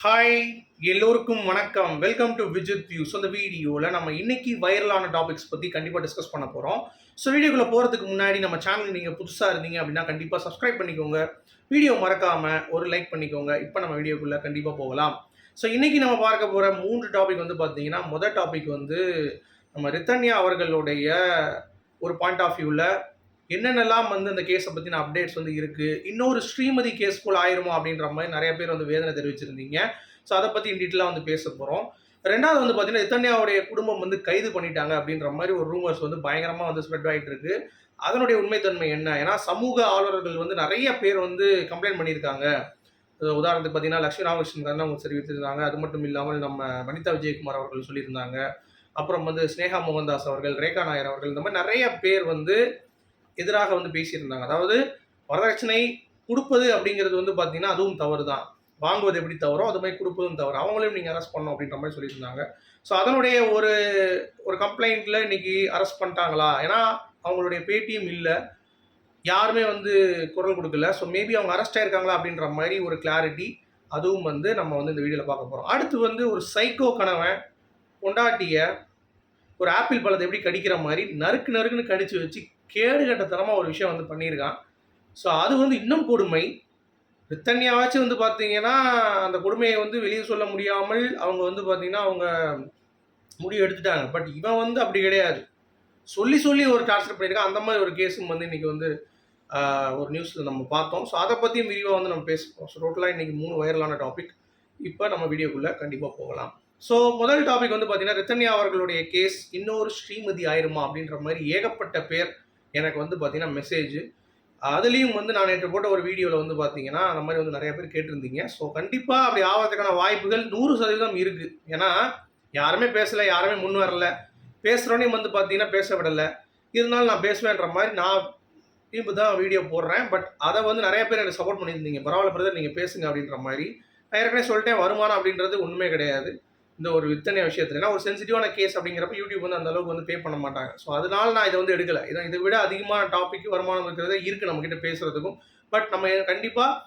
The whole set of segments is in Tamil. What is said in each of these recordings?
ஹாய் எல்லோருக்கும் வணக்கம். வெல்கம் டு விஜித் வியூஸ் அந்த வீடியோவில் நம்ம இன்னைக்கு வைரலான டாபிக்ஸ் பற்றி கண்டிப்பாக டிஸ்கஸ் பண்ண போகிறோம் ஸோ வீடியோக்குள்ளே போகிறதுக்கு முன்னாடி நம்ம சேனல் நீங்கள் புதுசாக இருந்தீங்க அப்படின்னா கண்டிப்பாக சப்ஸ்கிரைப் பண்ணிக்கோங்க. வீடியோ மறக்காமல் ஒரு லைக் பண்ணிக்கோங்க. இப்போ நம்ம வீடியோக்குள்ளே கண்டிப்பாக போகலாம். ஸோ இன்றைக்கி நம்ம பார்க்க போகிற மூன்று டாபிக் வந்து பார்த்தீங்கன்னா முதல் டாபிக் வந்து நம்ம ரித்தன்யா அவர்களுடைய ஒரு பாயிண்ட் ஆஃப் வியூவில் என்னென்னலாம் வந்து அந்த கேஸை பற்றின அப்டேட்ஸ் வந்து இருக்குது இன்னொரு ஸ்ரீமதி கேஸ் போல் ஆயிருமோ அப்படின்ற மாதிரி நிறைய பேர் வந்து வேதனை தெரிவிச்சிருந்தீங்க. ஸோ அதை பற்றி டீட்டெயிலாக வந்து பேச போகிறோம் ரெண்டாவது வந்து பார்த்தீங்கன்னா இத்தன்யாவுடைய குடும்பம் வந்து கைது பண்ணிட்டாங்க அப்படின்ற மாதிரி ஒரு ரூமர்ஸ் வந்து பயங்கரமாக வந்து ஸ்ப்ரெட் ஆகிட்டு இருக்கு அதனுடைய உண்மைத்தன்மை என்ன? ஏன்னா சமூக ஆர்வலர்கள் வந்து நிறைய பேர் வந்து கம்ப்ளைண்ட் பண்ணியிருக்காங்க. உதாரணத்துக்கு பார்த்தீங்கன்னா லக்ஷ்மி ராமகிருஷ்ணன் அவங்க தெரிவித்திருந்தாங்க. அது மட்டும் இல்லாமல் நம்ம வனிதா விஜயகுமார் அவர்கள் சொல்லியிருந்தாங்க. அப்புறம் வந்து ஸ்னேகா மோகன்தாஸ் அவர்கள் ரேகா நாயர் அவர்கள் இந்த மாதிரி நிறைய பேர் வந்து எதிராக வந்து பேசியிருந்தாங்க. அதாவது வரதட்சணை கொடுப்பது அப்படிங்கிறது வந்து பார்த்தீங்கன்னா அதுவும் தவறு தான் வாங்குவது எப்படி தவறோ அது மாதிரி கொடுப்பதும் தவறு. அவங்களையும் நீங்கள் அரெஸ்ட் பண்ணோம் அப்படின்ற மாதிரி சொல்லியிருந்தாங்க. ஸோ அதனுடைய ஒரு ஒரு கம்ப்ளைண்ட்டில் இன்னைக்கு அரெஸ்ட் பண்ணிட்டாங்களா? ஏன்னா அவங்களுடைய பேட்டியும் இல்லை. யாருமே வந்து குரல் கொடுக்கல. ஸோ மேபி அவங்க அரெஸ்ட் ஆயிருக்காங்களா அப்படின்ற மாதிரி ஒரு கிளாரிட்டி அதுவும் வந்து நம்ம வந்து இந்த வீடியோவில் பார்க்க போகிறோம் அடுத்து வந்து ஒரு சைக்கோ கணவன் பொண்டாட்டிய ஒரு ஆப்பிள் பழத்தை எப்படி கடிக்கிற மாதிரி நறுக்கு நறுக்குன்னு கடிச்சு வச்சு கேடு கட்டத்தனமாக ஒரு விஷயம் வந்து பண்ணியிருக்கான். ஸோ அது வந்து இன்னும் கொடுமை. பிரித்தன்யாவாச்சும் வந்து பார்த்தீங்கன்னா அந்த கொடுமையை வந்து வெளியே சொல்ல முடியாமல் அவங்க வந்து பார்த்தீங்கன்னா அவங்க முடிவு எடுத்துட்டாங்க. பட் இவன் வந்து அப்படி கிடையாது. சொல்லி சொல்லி ஒரு டார்ச்சர் பண்ணியிருக்கான். அந்த மாதிரி ஒரு கேஸும் வந்து இன்றைக்கி வந்து ஒரு நியூஸில் நம்ம பார்த்தோம். ஸோ அதை பற்றியும் விரிவாக வந்து நம்ம பேசுவோம். ஸோ டோட்டலாக இன்றைக்கி மூணு வைரலான டாபிக் இப்போ நம்ம வீடியோக்குள்ளே கண்டிப்பாக போகலாம். ஸோ முதல் டாபிக் வந்து பார்த்தீங்கன்னா ரித்தன்யா அவர்களுடைய கேஸ் இன்னொரு ஸ்ரீமதி ஆயிருமா அப்படின்ற மாதிரி ஏகப்பட்ட பேர் எனக்கு வந்து பார்த்தீங்கன்னா மெசேஜ் அதுலேயும் வந்து நான் நேற்று போட்ட ஒரு வீடியோவில் வந்து பார்த்தீங்கன்னா அந்த மாதிரி வந்து நிறைய பேர் கேட்டிருந்தீங்க. ஸோ கண்டிப்பாக அப்படி ஆகிறதுக்கான வாய்ப்புகள் நூறு சதவீதம் இருக்குது ஏன்னா யாருமே பேசலை யாருமே முன் வரல. பேசுகிறோன்னே வந்து பார்த்தீங்கன்னா பேச விடலை. இருந்தாலும் நான் பேசுவேன்ற மாதிரி நான் இப்போ தான் வீடியோ போடுறேன். பட் அதை வந்து நிறைய பேர் எனக்கு சப்போர்ட் பண்ணியிருந்தீங்க. பரவாயில்ல பிரதர் நீங்கள் பேசுங்க அப்படின்ற மாதிரி. நான் ஏற்கனவே சொல்லிட்டேன் வருமானம் அப்படின்றது ஒன்றுமே கிடையாது. இந்த ஒரு வித்தனை விஷயத்துல. ஏன்னா ஒரு சென்சிட்டிவான கேஸ் அப்படிங்கிறப்ப யூடியூப் வந்து அந்த அளவுக்கு வந்து பே பண்ண மாட்டாங்க. ஸோ அதனால நான் இதை வந்து எடுக்கல. இதை இதை விட அதிகமான டாபிக் வருமானம் இருக்கிறதே இருக்குது நம்மக்கிட்ட பேசுறதுக்கும். பட் நம்ம கண்டிப்பாக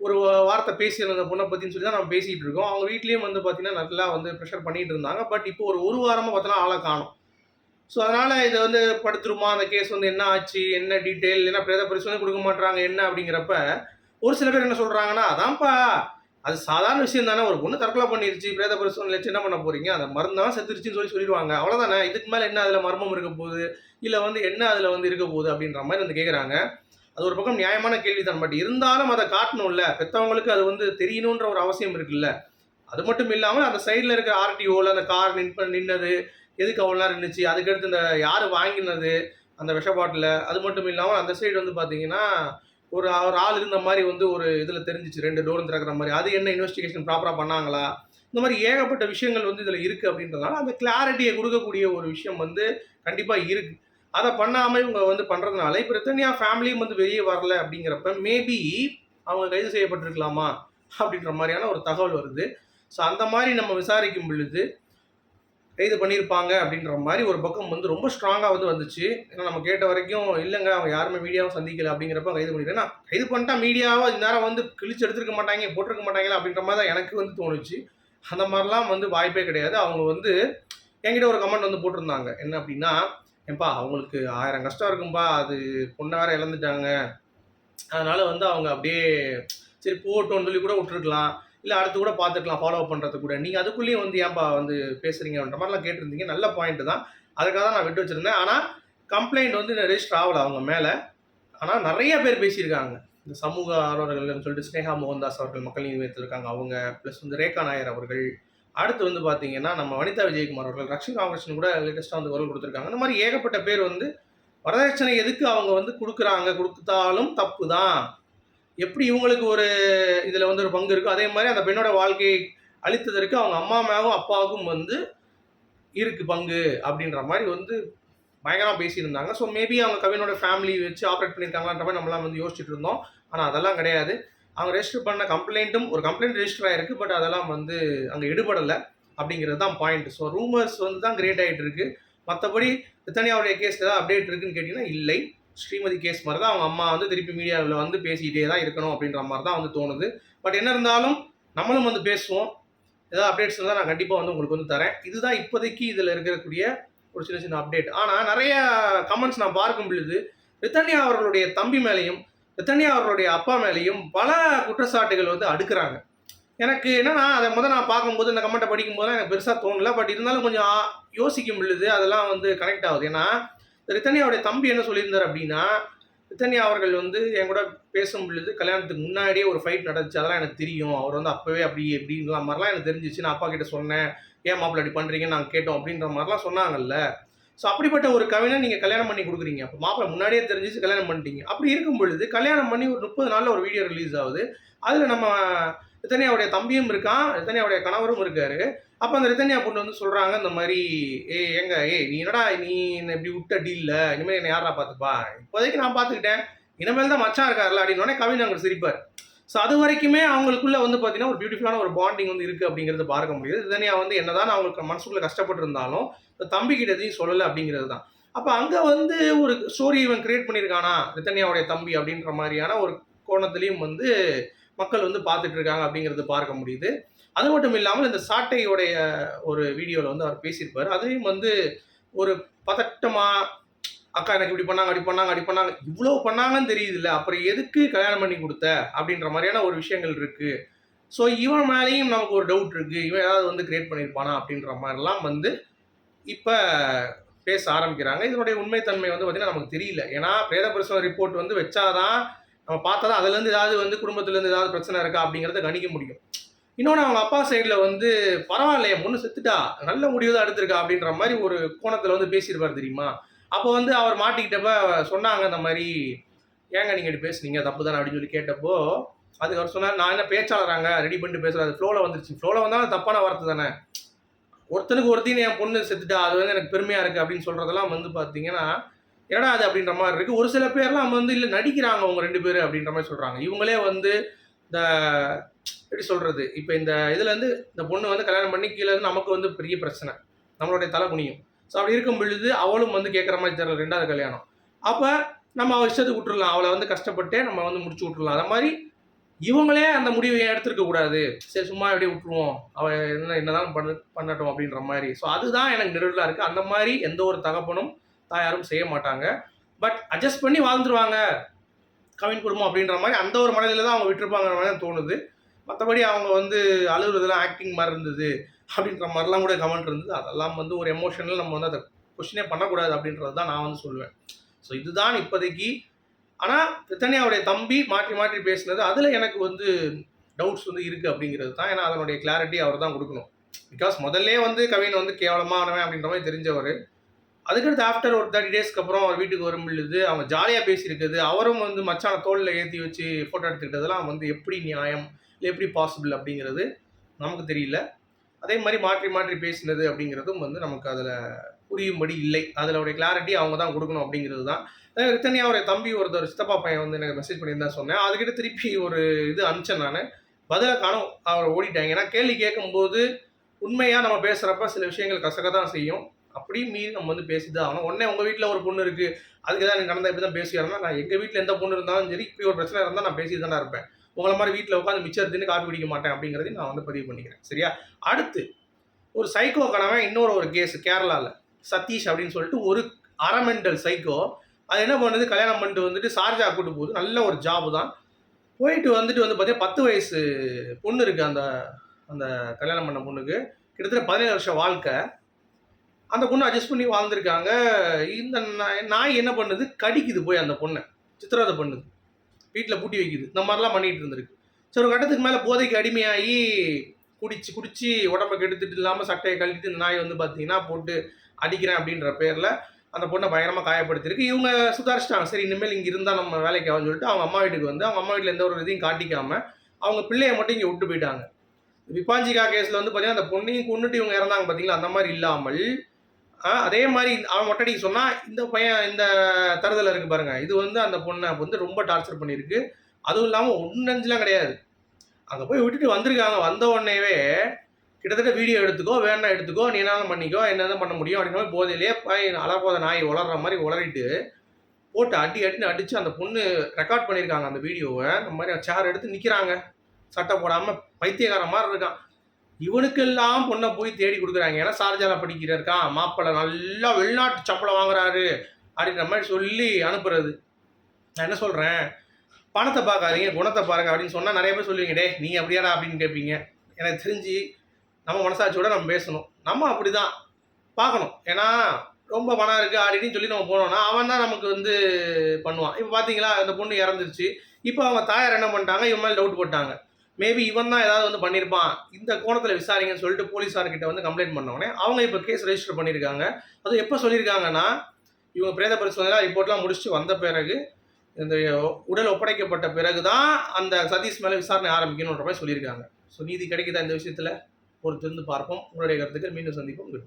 ஒரு வார்த்தை பேசியிருந்த அந்த பொண்ணை பற்றின்னு சொல்லி தான் நம்ம பேசிகிட்டு இருக்கோம். அவங்க வீட்லேயும் வந்து பார்த்தீங்கன்னா நல்லா வந்து ப்ரெஷர் பண்ணிகிட்டு இருந்தாங்க. பட் இப்போ ஒரு ஒரு வாரமாக பார்த்தோன்னா ஆளை காணும். ஸோ அதனால் இதை வந்து படுத்துருமா? அந்த கேஸ் வந்து என்ன ஆச்சு? என்ன டீட்டெயில் என்ன பிரேத பரிசோதனை கொடுக்க மாட்டாங்க என்ன அப்படிங்கிறப்ப ஒரு சில பேர் என்ன சொல்கிறாங்கன்னா அதான்ப்பா அது சாதாரண விஷயம் தானே. ஒரு பொண்ணு தற்கொலை பண்ணிருச்சு பிரேத பரிசோதனை என்ன பண்ண போறீங்க? அந்த மருந்தான் செத்துருச்சுன்னு சொல்லி சொல்லிடுவாங்க. அவ்வளோதானே இதுக்கு மேலே என்ன அதில் மர்மம் இருக்க போகுது? இல்லை வந்து என்ன அதில் வந்து இருக்க போகுது அப்படின்ற மாதிரி வந்து கேட்குறாங்க அது ஒரு பக்கம் நியாயமான கேள்வி தான் பட் இருந்தாலும் அதை காட்டணும்ல. பெற்றவங்களுக்கு அது வந்து தெரியணுன்ற ஒரு அவசியம் இருக்குல்ல. அது மட்டும் இல்லாமல் அந்த சைடில் இருக்கிற ஆர்டிஓவில் அந்த கார் நின் நின்னது எதுக்கு அவ்வளோ நேரம் நின்றுச்சு அதுக்கடுத்து இந்த யார் வாங்கினது அந்த விஷ பாட்டில்? அது மட்டும் இல்லாமல் அந்த சைடு வந்து பார்த்தீங்கன்னா ஒரு ஒரு ஆள் இருந்த மாதிரி வந்து ஒரு இதில் தெரிஞ்சிச்சு ரெண்டு டோரும் திறக்கிற மாதிரி. அது என்ன இன்வெஸ்டிகேஷன் ப்ராப்பராக பண்ணாங்களா? இந்த மாதிரி ஏகப்பட்ட விஷயங்கள் வந்து இதில் இருக்குது அப்படின்றதுனால அந்த கிளாரிட்டியை கொடுக்கக்கூடிய ஒரு விஷயம் வந்து கண்டிப்பாக இருக்குது அதை பண்ணாமல் இவங்க வந்து பண்ணுறதுனால இப்போ ரித்தனியா ஃபேமிலியும் வந்து வெளியே வரல அப்படிங்கிறப்ப மேபி அவங்க கைது செய்யப்பட்டிருக்கலாமா? அப்படின்ற மாதிரியான ஒரு தகவல் வருது. ஸோ அந்த மாதிரி நம்ம விசாரிக்கும் பொழுது கைது பண்ணியிருப்பாங்க அப்படின்ற மாதிரி ஒரு பக்கம் வந்து ரொம்ப ஸ்ட்ராங்காக வந்து வந்துச்சு. ஏன்னா நம்ம கேட்ட வரைக்கும் இல்லைங்க அவங்க யாருமே மீடியாவும் சந்திக்கல அப்படிங்கிறப்ப கைது பண்ணிருக்கேன் கைது பண்ணிட்டா மீடியாவை இந்நேரம் வந்து கிழிச்சு எடுத்துருக்க மாட்டாங்க போட்டிருக்க மாட்டாங்களா அப்படின்ற மாதிரி தான் எனக்கு வந்து தோணுச்சு. அந்த மாதிரிலாம் வந்து வாய்ப்பே கிடையாது. அவங்க வந்து என்கிட்ட ஒரு கமெண்ட் வந்து போட்டிருந்தாங்க. என்ன அப்படின்னா ஏன்பா அவங்களுக்கு ஆயிரம் கஷ்டம் இருக்கும்பா அது பொண்ணை வேற இழந்துட்டாங்க. அதனால வந்து அவங்க அப்படியே சரி போட்டோன்னு சொல்லி கூட விட்டுருக்கலாம். இல்லை அடுத்து கூட பார்த்துக்கலாம் ஃபாலோ பண்ணுறது கூட. நீங்கள் அதுக்குள்ளேயும் வந்து ஏன்பா வந்து பேசுகிறீங்கன்ற மாதிரிலாம் கேட்டிருந்தீங்க. நல்ல பாயிண்ட் தான். அதுக்காக தான் நான் விட்டு வச்சுருந்தேன். ஆனால் கம்ப்ளைண்ட் வந்து ரெஜிஸ்டர் ஆகலை அவங்க மேலே. ஆனால் நிறைய பேர் பேசியிருக்காங்க. இந்த சமூக ஆர்வலர்கள்னு சொல்லிட்டு ஸ்னேகா மோகன்தாஸ் அவர்கள் மக்கள் நீதி வைத்திருக்காங்க அவங்க ப்ளஸ் வந்து ரேகா நாயர் அவர்கள். அடுத்து வந்து பார்த்தீங்கன்னா நம்ம வனிதா விஜயகுமார் அவர்கள் ரக்ஷன் காங்கிரஸ்னு கூட லேட்டஸ்ட்டாக வந்து குரல் கொடுத்துருக்காங்க. இந்த மாதிரி ஏகப்பட்ட பேர் வந்து வரதட்சணை எதுக்கு அவங்க வந்து கொடுக்குறாங்க? கொடுத்தாலும் தப்பு தான். எப்படி இவங்களுக்கு ஒரு இதில் வந்து ஒரு பங்கு இருக்கோ அதே மாதிரி அந்த பெண்ணோட வாழ்க்கையை அழித்ததற்கு அவங்க அம்மா அம்மாவும் அப்பாவுக்கும் வந்து இருக்கு பங்கு அப்படின்ற மாதிரி வந்து பயங்கரமாக பேசியிருந்தாங்க. ஸோ மேபி அவங்க கவினோட ஃபேமிலி வச்சு ஆப்ரேட் பண்ணியிருக்காங்களான்ற மாதிரி நம்மளாம் வந்து யோசிச்சுட்டு இருந்தோம். ஆனால் அதெல்லாம் கிடையாது. அவங்க ரெஜிஸ்டர் பண்ண கம்ப்ளைண்ட்டும் ஒரு கம்ப்ளைண்ட் ரெஜிஸ்டர் ஆகிருக்கு பட் அதெல்லாம் வந்து அங்கே எடுபடலை அப்படிங்கிறது தான் பாயிண்ட் ஸோ ரூமர்ஸ் வந்து தான் கிரியேட் ஆகிட்டு இருக்கு. மற்றபடி ரித்தனியாவுடைய கேஸில் ஏதாவது அப்டேட் இருக்குன்னு கேட்டிங்கன்னா இல்லை. ஸ்ரீமதி கேஸ் மாதிரி தான் அவங்க அம்மா வந்து திருப்பி மீடியாவில் வந்து பேசிக்கிட்டே தான் இருக்கணும் அப்படின்ற மாதிரி தான் வந்து தோணுது. பட் என்ன இருந்தாலும் நம்மளும் வந்து பேசுவோம். ஏதாவது அப்டேட்ஸ் இருந்தால் நான் கண்டிப்பாக வந்து உங்களுக்கு வந்து தரேன். இதுதான் இப்போதைக்கு இதில் இருக்கக்கூடிய ஒரு சின்ன சின்ன அப்டேட் ஆனால் நிறைய கமெண்ட்ஸ் நான் பார்க்கும் பொழுது ரித்தன்யா அவர்களுடைய தம்பி மேலேயும் ரித்தன்யா அவர்களுடைய அப்பா மேலேயும் பல குற்றச்சாட்டுகள் வந்து அடுக்கிறாங்க. எனக்கு என்னன்னா அதை முதல் நான் பார்க்கும்போது இந்த கமெண்ட்டை படிக்கும்போது எனக்கு பெருசாக தோணல. பட் இருந்தாலும் கொஞ்சம் யோசிக்கும் பொழுது அதெல்லாம் வந்து கனெக்ட் ஆகுது. ஏன்னா ரித்தன்யாவுடைய தம்பி என்ன சொல்லியிருந்தார் அப்படின்னா ரித்தன்யா அவர்கள் வந்து என் கூட பேசும் பொழுது கல்யாணத்துக்கு முன்னாடியே ஒரு ஃபைட் நடந்துச்சு. அதெல்லாம் எனக்கு தெரியும். அவர் வந்து அப்போவே அப்படி எப்படிங்கிற மாதிரிலாம் எனக்கு தெரிஞ்சிச்சு. நான் அப்பா கிட்ட சொன்னேன். ஏன் மாப்பிள்ளை அப்படி பண்ணுறீங்கன்னு நாங்கள் கேட்டோம். அப்படின்ற மாதிரிலாம் சொன்னாங்கல்ல. ஸோ அப்படிப்பட்ட ஒரு கவினை நீங்கள் கல்யாணம் பண்ணி கொடுக்குறீங்க. அப்போ மாப்பிள்ள முன்னாடியே தெரிஞ்சிச்சு கல்யாணம் பண்ணிட்டீங்க. அப்படி இருக்கும் பொழுது கல்யாணம் பண்ணி ஒரு முப்பது நாளில் ஒரு வீடியோ ரிலீஸ் ஆகுது. அதில் நம்ம ரித்தன்யாவுடைய தம்பியும் இருக்கான் ரித்தன்யாவுடைய கணவரும் இருக்காரு. அப்போ அந்த ரித்தன்யா பொண்ணு வந்து சொல்கிறாங்க இந்த மாதிரி ஏய் எங்க ஏய் நீ என்னடா நீ என்னை இப்படி விட்ட டீல்ல இனிமேல் என்னை யாரா பார்த்துப்பா? இப்போதைக்கு நான் பார்த்துக்கிட்டேன். இனிமேல் தான் மச்சா இருக்கார்ல அப்படின்னு கவின் அங்கே சிரிப்பார். ஸோ அது வரைக்குமே அவங்களுக்குள்ள வந்து பார்த்தீங்கன்னா ஒரு பியூட்டிஃபுல்லான ஒரு பாண்டிங் வந்து இருக்குது அப்படிங்கிறத பார்க்க முடியுது. ரித்தன்யா வந்து என்னதான் அவங்களுக்கு மனசுக்குள்ள கஷ்டப்பட்டு இருந்தாலும் தம்பி கிட்ட எதையும் சொல்லலை அப்படிங்கிறது தான். அப்போ அங்கே வந்து ஒரு ஸ்டோரி இவன் கிரியேட் பண்ணியிருக்கானா ரித்தன்யாவுடைய தம்பி அப்படின்ற மாதிரியான ஒரு கோணத்துலேயும் வந்து மக்கள் வந்து பார்த்துட்டு இருக்காங்க அப்படிங்கிறது பார்க்க முடியுது. அது மட்டும் இல்லாமல் இந்த சாட்டையோடைய ஒரு வீடியோவில் வந்து அவர் பேசியிருப்பார். அதையும் வந்து ஒரு பதட்டமா அக்கா எனக்கு இப்படி பண்ணாங்க அப்படி பண்ணாங்க அப்படி பண்ணாங்க இவ்வளோ பண்ணாங்கன்னு தெரியுதுல்ல அப்புறம் எதுக்கு கல்யாணம் பண்ணி கொடுத்த? அப்படின்ற மாதிரியான ஒரு விஷயங்கள் இருக்குது ஸோ இவன் மேலேயும் நமக்கு ஒரு டவுட் இருக்குது இவன் ஏதாவது வந்து கிரியேட் பண்ணியிருப்பானா அப்படின்ற மாதிரிலாம் வந்து இப்போ பேச ஆரம்பிக்கிறாங்க. இதனுடைய உண்மைத்தன்மை வந்து பார்த்தீங்கன்னா நமக்கு தெரியல. ஏன்னா பிரேத பரிசோதனை ரிப்போர்ட் வந்து வச்சாதான் நம்ம பார்த்தா தான் அதுலேருந்து ஏதாவது வந்து குடும்பத்துலேருந்து ஏதாவது பிரச்சனை இருக்கா அப்படிங்கிறத கணிக்க முடியும். இன்னொன்று அவங்க அப்பா சைடில் வந்து பரவாயில்லையே பொண்ணு செத்துட்டா நல்ல முடிவு தான் எடுத்திருக்கா அப்படின்ற மாதிரி ஒரு கோணத்தில் வந்து பேசியிருப்பார் தெரியுமா? அப்போ வந்து அவர் மாட்டிக்கிட்டப்ப சொன்னாங்க இந்த மாதிரி ஏங்க நீங்கள் இப்படி பேசுனீங்க தப்பு தானே அப்படின்னு சொல்லி கேட்டப்போ அதுக்கு அவர் சொன்னார் நான் என்ன பேச்சாளராங்க ரெடி பண்ணிட்டு அது ஃப்ளோவில் வந்துருச்சு ஃப்ளோவில் வந்தாலும் தப்பான வார்த்தை தானே. ஒருத்தனுக்கு ஒருத்தின்னு என் பொண்ணு செத்துட்டா அது வந்து எனக்கு பெருமையாக இருக்குது அப்படின்னு சொல்கிறதெல்லாம் வந்து பார்த்தீங்கன்னா என்னடா அது அப்படின்ற மாதிரி இருக்குது ஒரு சில பேர்லாம் வந்து இல்லை நடிக்கிறாங்க அவங்க ரெண்டு பேர் அப்படின்ற மாதிரி சொல்கிறாங்க இவங்களே வந்து இந்த எப்படி சொல்கிறது இப்போ இந்த இதுலேருந்து இந்த பொண்ணு வந்து கல்யாணம் பண்ணி கீழே இருந்து நமக்கு வந்து பெரிய பிரச்சனை. நம்மளுடைய தலை குனியும். ஸோ அப்படி இருக்கும் பொழுது அவளும் வந்து கேட்குற மாதிரி தெரியல ரெண்டாவது கல்யாணம். அப்போ நம்ம அவள் இஷ்டத்துக்கு விட்டுறலாம். அவளை வந்து கஷ்டப்பட்டே நம்ம வந்து முடிச்சு விட்டுறலாம். அந்த மாதிரி இவங்களே அந்த முடிவை எடுத்துருக்க கூடாது? சரி சும்மா அப்படியே விட்டுருவோம். அவள் என்ன என்னதான் பண்ண பண்ணட்டும் அப்படின்ற மாதிரி. ஸோ அதுதான் எனக்கு நெருடலாக இருக்குது அந்த மாதிரி எந்த ஒரு தகப்பனும் தாயாரும் செய்ய மாட்டாங்க. பட் அட்ஜஸ்ட் பண்ணி வாழ்ந்துருவாங்க. கவின் குடும்பம் அப்படின்ற மாதிரி அந்த ஒரு மனதில் தான் அவங்க விட்டுருப்பாங்கிற மாதிரி தான் தோணுது. மற்றபடி அவங்க வந்து அழுகுறதுலாம் ஆக்டிங் மாதிரி இருந்தது அப்படின்ற மாதிரிலாம் கூட கமெண்ட் இருந்தது. அதெல்லாம் வந்து ஒரு எமோஷனல் நம்ம வந்து அதை கொஷினே பண்ணக்கூடாது அப்படின்றது தான் நான் வந்து சொல்லுவேன். ஸோ இதுதான் இப்போதைக்கு. ஆனால் ரித்தன்யாவுடைய தம்பி மாற்றி மாற்றி பேசினது அதில் எனக்கு வந்து டவுட்ஸ் வந்து இருக்குது அப்படிங்கிறது தான். ஏன்னா அதனுடைய கிளாரிட்டி அவர் தான் கொடுக்கணும். பிகாஸ் முதல்ல வந்து கவின் வந்து கேவலமானவன் அப்படின்ற மாதிரி தெரிஞ்சவர். அதுக்கடுத்து ஆஃப்டர் ஒரு தேர்ட்டி டேஸ்க்கு அப்புறம் அவர் வீட்டுக்கு வரும் பொழுது அவங்க ஜாலியாக பேசியிருக்குது அவரும் வந்து மச்சான தோளில் ஏற்றி வச்சு ஃபோட்டோ எடுத்துக்கிட்டதெல்லாம் வந்து எப்படி நியாயம்? இல்லை எப்படி பாசிபிள் அப்படிங்கிறது நமக்கு தெரியல. அதே மாதிரி மாற்றி மாற்றி பேசினது அப்படிங்கிறதும் வந்து நமக்கு அதில் புரியும்படி இல்லை. அதனுடைய கிளாரிட்டி அவங்க தான் கொடுக்கணும் அப்படிங்கிறது தான். ரித்தனியா அவருடைய தம்பி ஒருத்தர் சித்தப்பா பையன் வந்து எனக்கு மெசேஜ் பண்ணியிருந்தா சொன்னேன். அதுக்கிட்ட திருப்பி ஒரு இது அனுப்பிச்சேன் நான். பதிலாக காணும் அவர் ஓடிட்டாங்க. ஏன்னா கேள்வி கேட்கும்போது உண்மையாக நம்ம பேசுகிறப்ப சில விஷயங்கள் கசக்க தான் செய்யும். அப்படியும் மீறி நம்ம வந்து பேசிதான் ஆகணும். உடனே உங்கள் வீட்டில் ஒரு பொண்ணு இருக்குது அதுக்கு தான் எனக்கு நடந்தால் இப்படி தான் பேசுவாருன்னா நான் எங்கள் வீட்டில் எந்த பொண்ணு இருந்தாலும் சரி இப்படி ஒரு பிரச்சனை இருந்தால் நான் பேசி தானே இருப்பேன். உங்களை மாதிரி வீட்டில் உட்காந்து மிச்சர் தின்னு காப்பி குடிக்க மாட்டேன் அப்படிங்கிறதையும் நான் வந்து பதிவு பண்ணிக்கிறேன். சரியா? அடுத்து ஒரு சைக்கோ கணவன் இன்னொரு ஒரு கேஸ் கேரளாவில் சதீஷ் அப்படின்னு சொல்லிட்டு ஒரு அரமெண்டல் சைக்கோ அது என்ன பண்ணுது? கல்யாணம் பண்ணிட்டு வந்துட்டு சார்ஜா கூட்டு போகுது. நல்ல ஒரு ஜாப் தான். போயிட்டு வந்துட்டு வந்து பார்த்தீங்கன்னா பத்து வயசு பொண்ணு இருக்குது அந்த அந்த கல்யாணம் பண்ண பொண்ணுக்கு. கிட்டத்தட்ட பதினேழு வருஷம் வாழ்க்கை. அந்த பொண்ணு அட்ஜஸ்ட் பண்ணி வாழ்ந்திருக்காங்க. இந்த நாய்- நாய் என்ன பண்ணுது? கடிக்குது போய் அந்த பொண்ணை. சித்திரவதை பண்ணுது. வீட்டில் பூட்டி வைக்குது. இந்த மாதிரிலாம் பண்ணிகிட்டு இருந்திருக்கு. சரி ஒரு கட்டத்துக்கு மேலே போதைக்கு அடிமையாகி குடிச்சு குடிச்சு உடம்பை கெடுத்துட்டு இல்லாமல் சட்டையை கழட்டிட்டு இந்த நாய் வந்து பார்த்தீங்கன்னா போட்டு அடிக்கிறேன் அப்படின்ற பேரில் அந்த பொண்ணை பயங்கரமாக காயப்படுத்திருக்கு இவங்க சுதாரிச்சிட்டாங்க சரி இனிமேல் இங்கே இருந்தால் நம்ம வேலைக்கு ஆகும்னு சொல்லிட்டு அவங்க அம்மா வீட்டுக்கு வந்து அவங்க அம்மா வீட்டில் எந்த ஒரு இதையும் காட்டிக்காமல் அவங்க பிள்ளைய மட்டும் இங்கே விட்டு போயிட்டாங்க. விபாஞ்சிகா கேஸில் வந்து பார்த்தீங்கன்னா அந்த பொண்ணையும் கொண்டுட்டு இவங்க இறந்தாங்க பார்த்தீங்களா அந்த மாதிரி இல்லாமல் அதே மாதிரி அவன் மொட்டடிக்கு சொன்னால் இந்த பையன் இந்த தருதலை இருக்கு பாருங்க. இது வந்து அந்த பொண்ணை வந்து ரொம்ப டார்ச்சர் பண்ணியிருக்கு. அதுவும் இல்லாமல் ஒன்னஞ்சுலாம் கிடையாது. அங்கே போய் விட்டுட்டு வந்திருக்காங்க. வந்த உடனேவே கிட்டத்தட்ட வீடியோ எடுத்துக்கோ வேணா எடுத்துக்கோ நீ என்ன பண்ணிக்கோ என்ன பண்ண முடியும் அப்படிங்கிற மாதிரி போதையிலே பாய் அலப்போத நாய் உளர்ற மாதிரி உளறிட்டு போட்டு அடி அடின்னு அடித்து அந்த பொண்ணு ரெக்கார்ட் பண்ணியிருக்காங்க அந்த வீடியோவை இந்த மாதிரி சேர் எடுத்து நிற்கிறாங்க சட்டை போடாமல் பைத்தியக்காரன் மாதிரி இருக்கான். இவனுக்கெல்லாம் பொண்ணை போய் தேடி கொடுக்குறாங்க. ஏன்னா சார்ஜாவில் படிக்கிற இருக்கான் மாப்பிள்ளை நல்லா வெளிநாட்டு சம்பளம் வாங்குறாரு அப்படின்ற மாதிரி சொல்லி அனுப்புறது. நான் என்ன சொல்கிறேன் பணத்தை பார்க்காதீங்க குணத்தை பாருங்க அப்படின்னு சொன்னால் நிறைய பேர் சொல்லுவீங்க டே நீ அப்படியாடா? அப்படின்னு கேட்பீங்க. எனக்கு தெரிஞ்சு நம்ம மனசாட்சியோட நம்ம பேசணும். நம்ம அப்படி தான் பார்க்கணும். ஏன்னா ரொம்ப பணம் இருக்குது அப்படின்னு சொல்லி நம்ம போனோம்னா அவன் தான் நமக்கு வந்து பண்ணுவான். இப்போ பார்த்தீங்களா அந்த பொண்ணு இறந்துருச்சு. இப்போ அவங்க தாயார் என்ன பண்ணிட்டாங்க? இவன் மேலே டவுட் போட்டாங்க. மேபி இவன் தான் ஏதாவது வந்து பண்ணியிருப்பான் இந்த கோணத்தில் விசாரிங்கன்னு சொல்லிட்டு போலீஸார்கிட்ட வந்து கம்ப்ளைண்ட் பண்ணோடனே அவங்க இப்போ கேஸ் ரெஜிஸ்டர் பண்ணியிருக்காங்க அது எப்போ சொல்லியிருக்காங்கன்னா இவங்க பிரேத பரிசோதனை ரிப்போர்ட்லாம் முடிச்சுட்டு வந்த பிறகு இந்த உடல் ஒப்படைக்கப்பட்ட பிறகு தான் அந்த சதீஷ் மேலே விசாரணை ஆரம்பிக்கணுன்ற மாதிரி சொல்லியிருக்காங்க. ஸோ நீதி கிடைக்குதா இந்த விஷயத்தில்? பொறுத்திருந்து பார்ப்போம். உங்களுடைய கருத்துக்கள் மீண்டும் சந்திப்போம்.